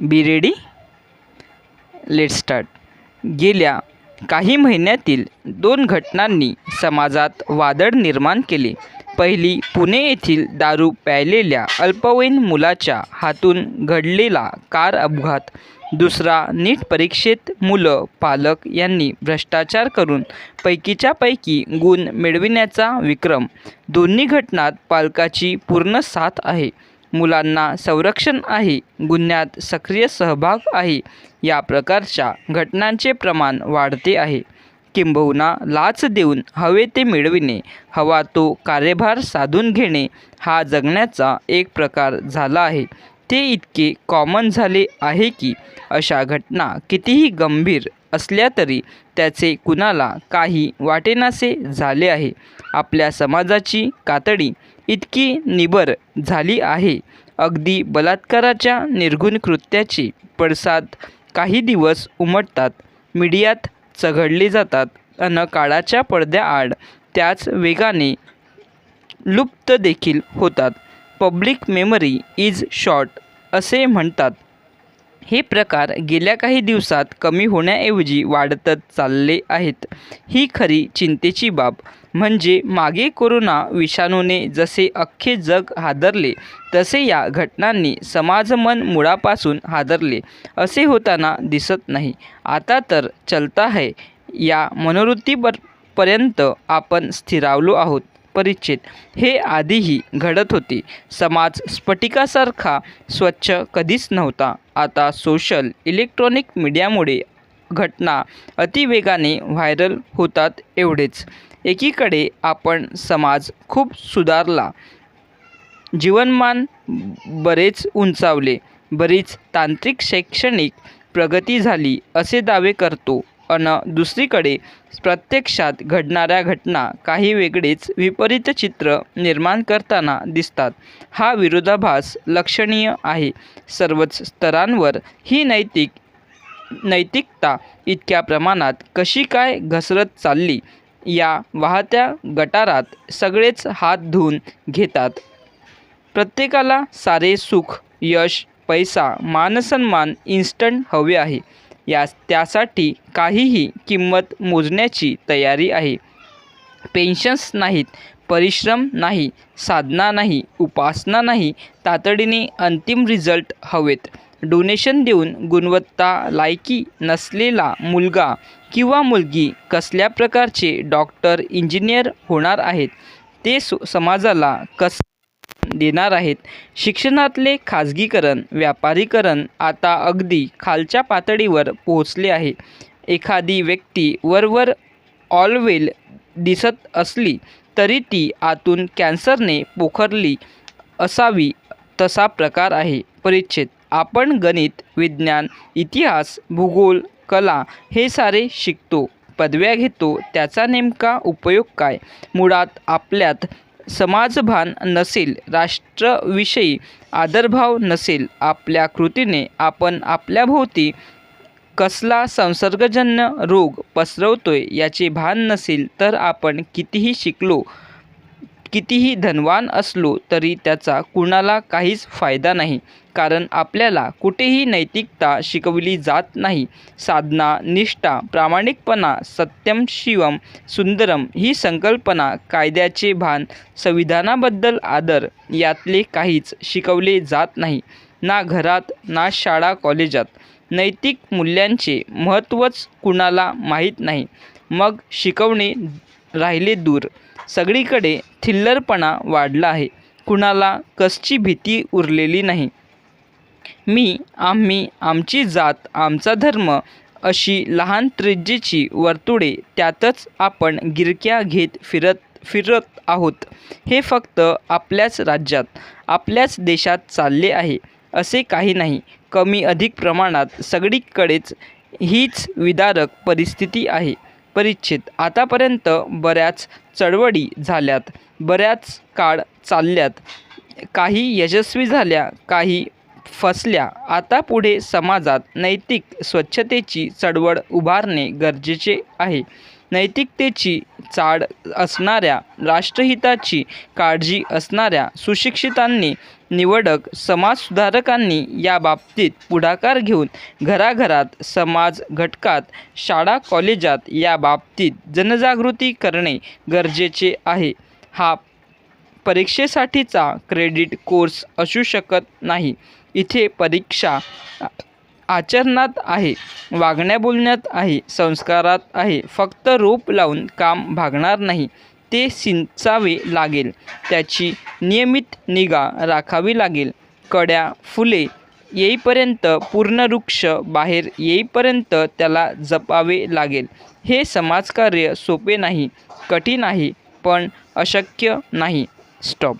Be ready? Let start गेल्या काही महिन्यातील दोन घटनांनी समाजात वादळ निर्माण केले. पहिली पुणे येथील दारू प्यायलेल्या अल्पवयीन मुलाच्या हातून घडलेला कार अपघात. दुसरा नीट परीक्षेत मुलं पालक यांनी भ्रष्टाचार करून पैकीच्या पैकी गुण मिळविण्याचा विक्रम. दोन्ही घटनात पालकाची पूर्ण साथ आहे. मुलांना संरक्षण आहे गुन्ह्यात सक्रिय सहभाग आहे. या प्रकारच्या घटनांचे प्रमाण वाढते आहे. किंबहुना लाच देऊन हवे ते मिळविणे हवा तो कार्यभार साधून घेणे हा जगण्याचा एक प्रकार झाला आहे. ते इतके कॉमन झाले आहे की अशा घटना कितीही गंभीर असल्या तरी त्याचे कुणाला काही वाटेनासे झाले आहे. आपल्या समाजाची कातडी इतकी निबर झाली आहे. अगदी बलात्काराच्या निर्घुण कृत्याचे पडसाद काही दिवस उमटतात. मीडियात चघळले जातात अन काळाच्या पडद्याआड त्याच वेगाने लुप्त देखील होतात. पब्लिक मेमरी इज शॉर्ट असे म्हणतात. हे प्रकार गेल्या काही दिवसात कमी होण्याऐवजी वाढतच चालले आहेत. ही खरी चिंतेची बाब. म्हणजे मागे कोरोना विषाणूने जसे अख्खे जग हादरले तसे या घटनांनी समाज मन मुळापासून हादरले असे होताना दिसत नाही. आता तर चलता है या मनोवृत्तीपर्यंत आपण स्थिरावलो आहोत. परिच्छेद हे आधीही घडत होते. समाज स्फटिकासारखा स्वच्छ कधीच नव्हता. आता सोशल इलेक्ट्रॉनिक मीडियामुळे घटना अतिवेगाने व्हायरल होतात एवढेच. एकीकडे आपण समाज खूप सुधारला. जीवनमान बरेच उंचावले. बरीच तांत्रिक शैक्षणिक प्रगती झाली असे दावे करतो. अन दुसरीकडे प्रत्यक्षात घडणाऱ्या घटना काही वेगळेच विपरीत चित्र निर्माण करताना दिसतात. हा विरोधाभास लक्षणीय आहे. सर्वच स्तरांवर ही नैतिक नैतिकता इतक्या प्रमाणात कशी काय घसरत चालली या वाहत्या गटारात सगळेच हात धुवून घेतात. प्रत्येकाला सारे सुख यश पैसा मानसन्मान इन्स्टंट हवे आहे. या त्यासाठी काहीही किंमत मोजण्याची तयारी आहे. पेन्शन्स नाहीत परिश्रम नाही साधना नाही उपासना नाही तातडीने अंतिम रिझल्ट हवेत. डोनेशन देऊन गुणवत्ता लायकी नसलेला मुलगा किंवा मुलगी कसल्या प्रकारचे डॉक्टर इंजिनियर होणार आहेत ते सु समाजाला कस देणार आहेत. शिक्षणातले खाजगीकरण व्यापारीकरण आता अगदी खालच्या पातळीवर पोहोचले आहे. एखादी व्यक्ती वरवर ऑलवेल दिसत असली तरी ती आतून कॅन्सरने पोखरली असावी तसा प्रकार आहे. परिच्छेद आपण गणित विज्ञान इतिहास भूगोल कला हे सारे शिकतो पदव्या घेतो त्याचा नेमका उपयोग काय? मुळात आपल्यात समाजभान नसेल राष्ट्रविषयी आदरभाव नसेल आपल्या कृतीने आपण आपल्याभोवती कसला संसर्गजन्य रोग पसरवतोय याचे भान नसेल तर आपण कितीही शिकलो कितीही धनवान असलो तरी त्याचा कुणाला काहीच फायदा नाही. कारण आपल्याला कुठेही नैतिकता शिकवली जात नाही. साधना निष्ठा प्रामाणिकपणा सत्यम शिवम सुंदरम ही संकल्पना कायद्याचे भान संविधानाबद्दल आदर यातले काहीच शिकवले जात नाही. ना घरात ना शाळा कॉलेजात नैतिक मूल्यांचे महत्त्वच कुणाला माहीत नाही. मग शिकवणे राहिले दूर. सगळीकडे थिल्लरपणा वाढला आहे. कुणाला कसची भीती उरलेली नाही. मी आम्ही आमची जात आमचा धर्म अशी लहान त्रिज्येची वर्तुळे त्यातच आपण गिरक्या घेत फिरत फिरत आहोत. हे फक्त आपल्याच राज्यात आपल्याच देशात चालले आहे. असे काही नाही. कमी अधिक प्रमाणात सगळीकडेच हीच विदारक परिस्थिती आहे. परिच्छेद आतापर्यंत बऱ्याच चळवळी झाल्यात बऱ्याच काळ चालल्यात. काही यशस्वी झाल्या काही फसल्या. आता पुढे समाजात नैतिक स्वच्छतेची चळवळ उभारणे गरजेचे आहे. नैतिकतेची चाड असणाऱ्या राष्ट्रहिताची काळजी असणाऱ्या सुशिक्षितांनी निवडक समाजसुधारकांनी या बाबतीत पुढाकार घेऊन घराघरात समाज घटकात शाळा कॉलेजात या बाबतीत जनजागृती करणे गरजेचे आहे. हा परीक्षेसाठीचा क्रेडिट कोर्स असू शकत नाही. इथे परीक्षा आचरणात आहे वागण्या बोलण्यात आहे संस्कारात आहे. फक्त रोप लावून काम भागणार नाही ते सिंचावे लागेल. त्याची नियमित निगा राखावी लागेल. कड्या फुले येईपर्यंत पूर्ण वृक्ष बाहेर येईपर्यंत त्याला जपावे लागेल. हे समाजकार्य सोपे नाही कठीण आहे पण अशक्य नाही. स्टॉप.